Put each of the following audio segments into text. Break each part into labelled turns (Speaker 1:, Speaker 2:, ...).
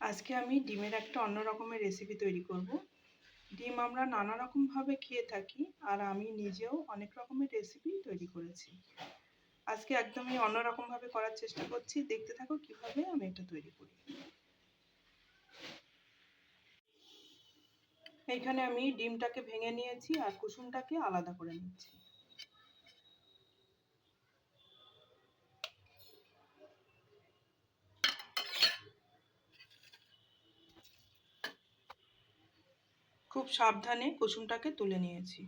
Speaker 1: আজকে আমি ডিমের একটা অন্য রকমের রেসিপি তৈরি করব। ডিম আমরা নানা রকমভাবে খেয়ে থাকি আর আমি নিজেও অনেক রকমের রেসিপি তৈরি করেছি। আজকে একদমই অন্য অন্যরকমভাবে করার চেষ্টা করছি। দেখতে থাকো কীভাবে আমি এটা তৈরি করি। এইখানে আমি ডিমটাকে ভেঙে নিয়েছি আর কুসুমটাকে আলাদা করে নিচ্ছি। খুব সাবধানে কুসুমটাকে তুলে নিয়েছি।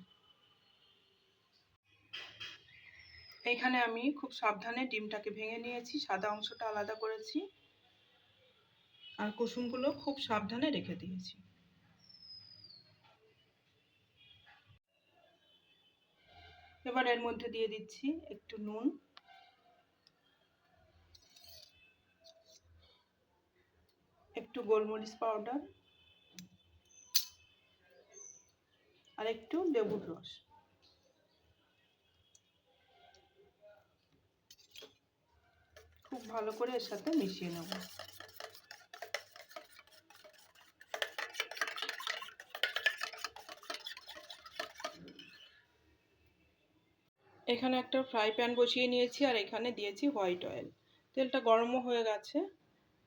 Speaker 1: এইখানে আমি খুব সাবধানে ডিমটাকে ভেঙে নিয়েছি, সাদা অংশটা আলাদা করেছি। আর কুসুমগুলো খুব সাবধানে রেখে দিয়েছি। এবার এর মধ্যে দিয়ে দিচ্ছি একটু নুন। একটু গোলমরিচ পাউডার। আর একটু লেবুর রস। খুব ভালো করে এর সাথে মিশিয়ে নেব। এখানে একটা ফ্রাই প্যান বসিয়ে নিয়েছি আর এখানে দিয়েছি হোয়াইট অয়েল। তেলটা গরমও হয়ে গেছে।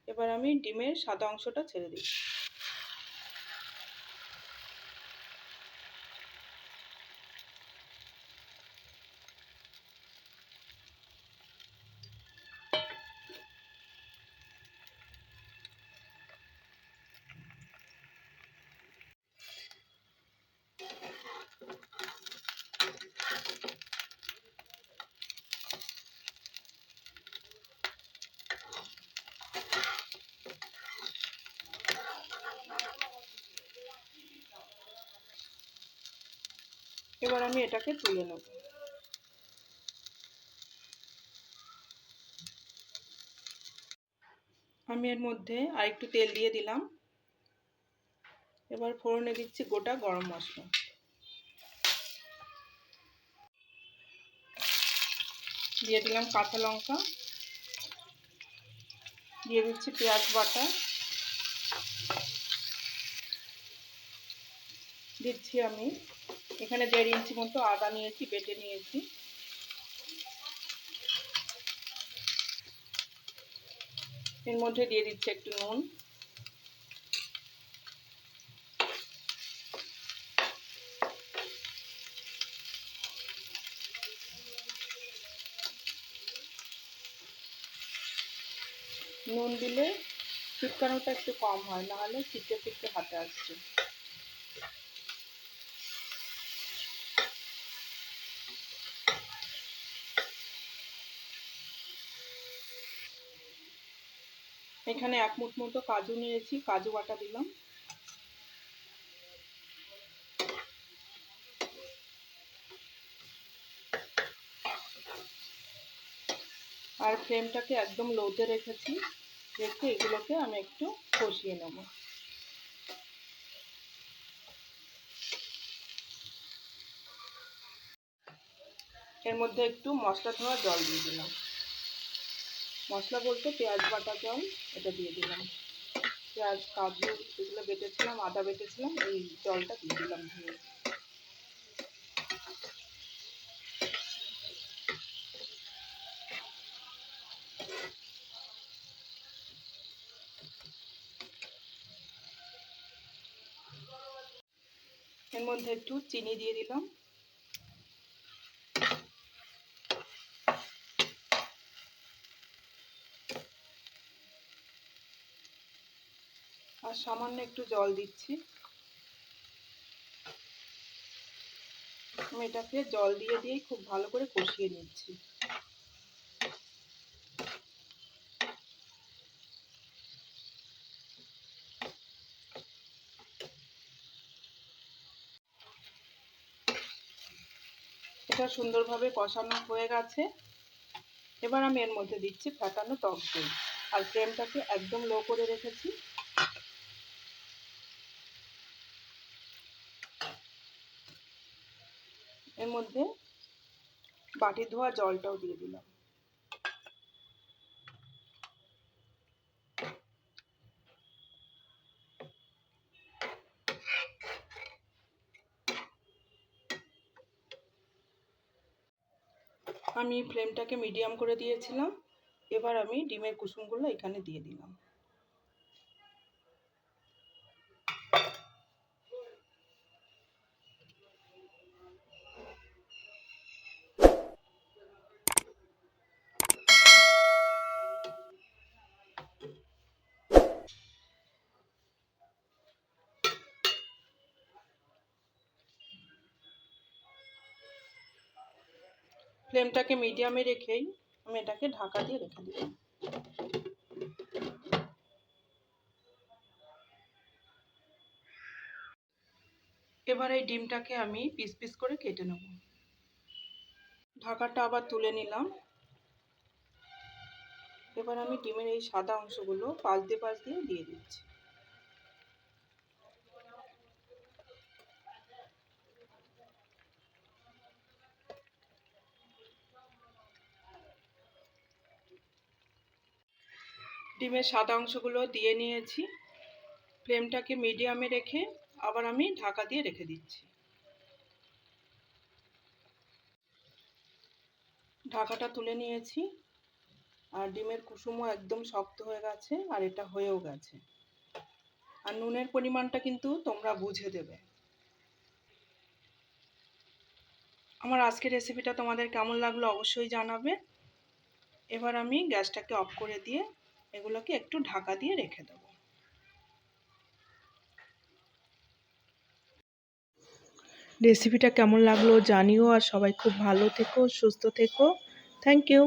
Speaker 1: এবার আমি ডিমের সাদা অংশটা ছেড়ে দিচ্ছি। এবার আমি এটাকে তুলে নেব। আমি এর মধ্যে আর একটু তেল দিয়ে দিলাম। এবার ফোড়নে দিচ্ছি গোটা গরম মশলা। দিয়ে দিলাম কাঁচা লঙ্কা। দিয়ে দিচ্ছি পেঁয়াজ বাটা। দিচ্ছি আমি এখানে দেড় ইঞ্চি মতো আদা নিয়েছি, বেটে নিয়েছি। এর মধ্যে দিয়ে দিচ্ছি একটু নুন। নুন দিলে ছিটকানোটা একটু কম হয়, নাহলে ছিটকে ছিটকে হাতে আসছে। এখানে এক মুঠ মতো কাজু নিয়েছি, কাজু বাটা দিলাম। আর ফ্লেমটাকে একদম লোতে রেখেছি, রেখে এগুলোকে আমি একটু কষিয়ে নেব। এর মধ্যে একটু মশলা ধোয়া জল দিয়ে দিলাম। মশলা বলতে পেঁয়াজ বাটা জল, এটা দিয়ে দিলাম। পেঁয়াজ কাজু যেগুলো বেটেছিলাম, আদা বেটেছিলাম, এই জলটা দিয়ে দিলাম ধুয়ে। এর মধ্যে একটু চিনি দিয়ে দিলাম। আর সামান্য একটু জল দিচ্ছি। আমি এটাকে জল দিয়ে দিয়েই খুব ভালো করে কষিয়ে নিচ্ছি। এটা সুন্দরভাবে কষানো হয়ে গেছে। এবার আমি এর মধ্যে দিচ্ছি ফ্যাটানো টক দই। আর ফ্লেমটাকে একদম লো করে রেখেছি। এর মধ্যে বাটি ধোয়া জলটাও দিয়ে দিলাম। আমি ফ্লেমটাকে মিডিয়াম করে দিয়েছিলাম। এবার আমি ডিমের কুসুমগুলো এখানে দিয়ে দিলাম। ফ্লেমটাকে মিডিয়ামে রেখেই আমি এটাকে ঢাকা দিয়ে রেখে দিলাম। এবার এই ডিমটাকে আমি পিস পিস করে কেটে নেব। ঢাকাটা আবার তুলে নিলাম। এবার আমি ডিমের এই সাদা অংশগুলো পাশ দিয়ে পাশ দিয়ে দিয়ে দিচ্ছি। ডিমের সাদা অংশগুলো দিয়ে নিয়েছি। ফ্লেমটাকে মিডিয়ামে রেখে আবার আমি ঢাকা দিয়ে রেখে দিচ্ছি। ঢাকাটা তুলে নিয়েছি। আর ডিমের কুসুমও একদম শক্ত হয়ে গেছে আর এটা হয়েও গেছে। আর নুনের পরিমাণটা কিন্তু তোমরা বুঝে দেবে। আমার আজকের রেসিপিটা তোমাদের কেমন লাগল অবশ্যই জানাবে। এবার আমি গ্যাসটাকে অফ করে দিয়ে এগুলোকে একটু ঢাকা দিয়ে রেখে দেবো। রেসিপিটা কেমন লাগল জানিও আর সবাই খুব ভালো থেকো, সুস্থ থেকো। Thank you